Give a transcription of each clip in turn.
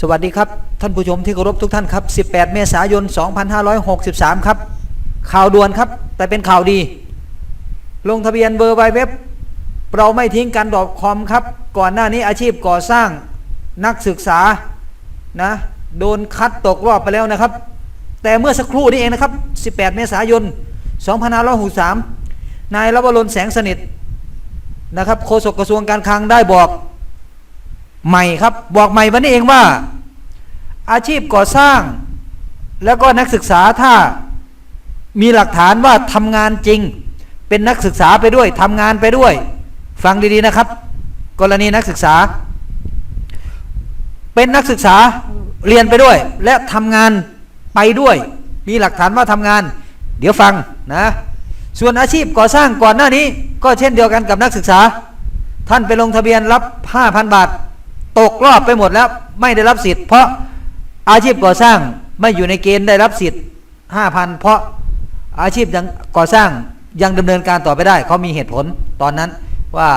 สวัสดีครับ ท่านผู้ชมที่เคารพทุกท่านครับ 18 เมษายน 2563 ครับ ข่าวด่วนครับ แต่เป็นข่าวดี ลงทะเบียนเบอร์ไวเว็บเราไม่ทิ้งกัน .com คอมครับ ก่อนหน้านี้อาชีพก่อสร้างนักศึกษานะโดนคัดตกรอบไปแล้วนะครับ แต่เมื่อสักครู่นี้เองนะครับ 18 เมษายน 2563 นายรวรนแสงสนิทนะครับโฆษกกระทรวงการคลังได้บอก ใหม่ครับ บอกใหม่วันนี้เองว่า อาชีพก่อสร้าง แล้วก็นักศึกษาถ้ามีหลักฐานว่าทำงานจริง เป็นนักศึกษาไปด้วยทำงานไปด้วย ฟังดีๆนะครับ กรณีนักศึกษา เป็นนักศึกษาเรียนไปด้วย และทำงานไปด้วย มีหลักฐานว่าทำงาน เดี๋ยวฟังนะส่วนอาชีพก่อสร้างก่อนหน้านี้ ก็เช่นเดียวกันกับนักศึกษา ท่านไปลงทะเบียนรับ 5,000 บาท ตกรอบไปหมดแล้วไม่ได้รับสิทธิ์ เพราะอาชีพก่อสร้างไม่อยู่ในเกณฑ์ได้รับสิทธิ์5,000เพราะอาชีพยังก่อสร้างยังดำเนินการต่อไปได้เขามีเหตุผลตอนนั้นว่า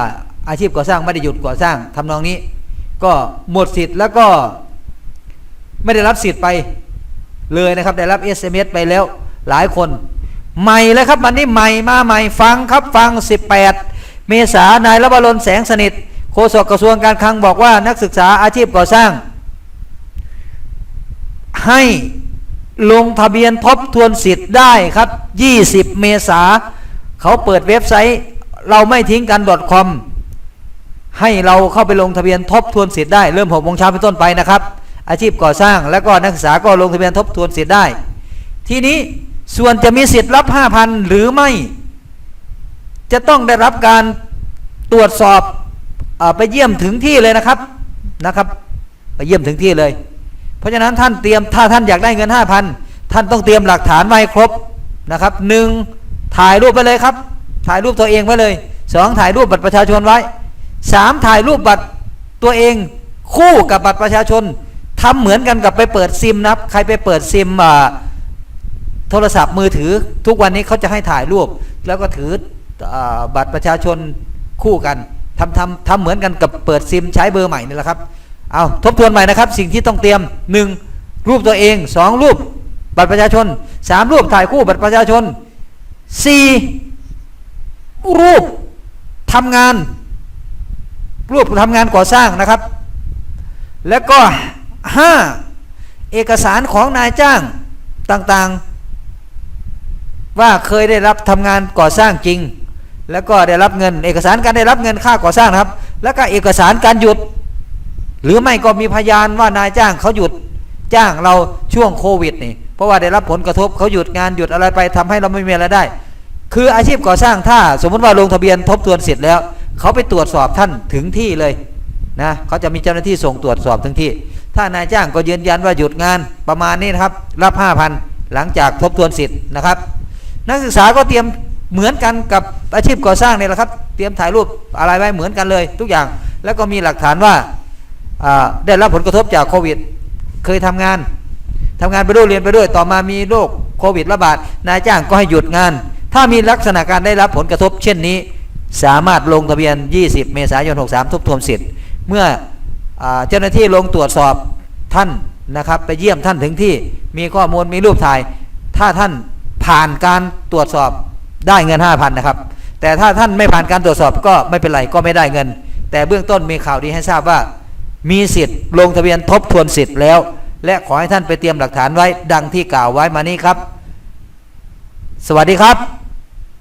อาชีพก่อสร้างไม่ได้หยุดก่อสร้างทำนองนี้ ก็หมดสิทธิ์แล้วก็ไม่ได้รับสิทธิ์ไปเลยนะครับได้รับ SMS ไปแล้วหลายคนใหม่เลยครับวันนี้ใหม่มาใหม่ฟังครับฟัง 18 เมษายนนายรบรนแสงสนิท โฆษกกระทรวงการคลังบอกว่านักศึกษาอาชีพก่อสร้าง ให้ลงทะเบียนทบทวนสิทธิ์ได้ครับ 20 เมษาเขาเปิดเว็บไซต์เราไม่ทิ้งกัน .com ให้เราเข้าไปลงทะเบียนทบทวนสิทธิ์ได้เริ่ม6โมงเช้าเป็นต้นไปนะครับ อาชีพก่อสร้างและก็นักศึกษาก็ลงทะเบียนทบทวนสิทธิ์ได้ ทีนี้ส่วนจะมีสิทธิ์รับ 5,000 หรือไม่ จะต้องได้รับการตรวจสอบ ไปเยี่ยมถึงที่เลยนะครับนะครับ ไปเยี่ยมถึงที่เลย เพราะฉะนั้นท่านเตรียมถ้าท่านอยากได้เงิน5,000ท่านต้องเตรียมหลักฐานมาให้ครบนะครับหนึ่งถ่ายรูปไปเลยครับ ถ่ายรูปตัวเองไว้เลยสองถ่ายรูปบัตรประชาชนไว้สามถ่ายรูปบัตรตัวเองคู่กับบัตรประชาชนทำเหมือนกันกับไปเปิดซิมนะครับใครไปเปิดซิมโทรศัพท์มือถือ ทุกวันนี้เขาจะให้ถ่ายรูป แล้วก็ถืออบัตรประชาชนคู่กัน ทำทำทำเหมือนกันกับเปิดซิมใช้เบอร์ใหม่นี่แหละครับเอาทบทวนใหม่นะครับสิ่งที่ต้องเตรียม 1. รูปตัวเอง 2. รูปบัตรประชาชน 3. รูปถ่ายคู่บัตรประชาชน 4. รูปทำงาน รูปทำงานก่อสร้างนะครับ แล้วก็ 5. เอกสารของนายจ้างต่างๆ ว่าเคยได้รับทำงานก่อสร้างจริง แล้วก็ได้รับเงิน เอกสารการได้รับเงินค่าก่อสร้างนะครับ แล้วก็เอกสารการหยุด หรือไม่ก็มีพยานว่านายจ้างเขาหยุดจ้างเราช่วงโควิดนี่เพราะว่าได้รับผลกระทบเขาหยุดงานหยุดอะไรไปทำให้เราไม่มีรายได้ คืออาชีพก่อสร้างถ้าสมมติว่าลงทะเบียนทบทวนเสิทธิ์แล้ว เขาไปตรวจสอบท่านถึงที่เลยนะเขาจะมีเจ้าหน้าที่ส่งตรวจสอบถึงที่ ถ้านายจ้างก็ยืนยันว่าหยุดงานประมาณนี้นะครับ รับ 5,000 หลังจากทบทวนสิทธิ์นะครับ นักศึกษาก็เตรียม เหมือนกันกับอาชีพก่อสร้างเนี่ยแหละครับ เตรียมถ่ายรูปอะไรไว้เหมือนกันเลยทุกอย่าง แล้วก็มีหลักฐานว่าได้รับผลกระทบจากโควิด เคยทำงานทำงานไปด้วยเรียนไปด้วย ต่อมามีโรคโควิดระบาด นายจ้างก็ให้หยุดงาน ถ้ามีลักษณะการได้รับผลกระทบ เช่นนี้ สามารถลงทะเบียน 20 เมษายน 63 ทบทวนสิทธิ์ เมื่ออเจ้าหน้าที่ลงตรวจสอบท่านนะครับ ไปเยี่ยมท่านถึงที่ มีข้อมูลมีรูปถ่าย ถ้าท่านผ่านการตรวจสอบ ได้เงิน 5,000นะครับ แต่ถ้าท่านไม่ผ่านการตรวจสอบก็ไม่เป็นไรก็ไม่ได้เงิน แต่เบื้องต้นมีข่าวดีให้ทราบว่า มีสิทธิ์ลงทะเบียนทบทวนสิทธิ์แล้ว และขอให้ท่านไปเตรียมหลักฐานไว้ดังที่กล่าวไว้มานี้ครับ สวัสดีครับ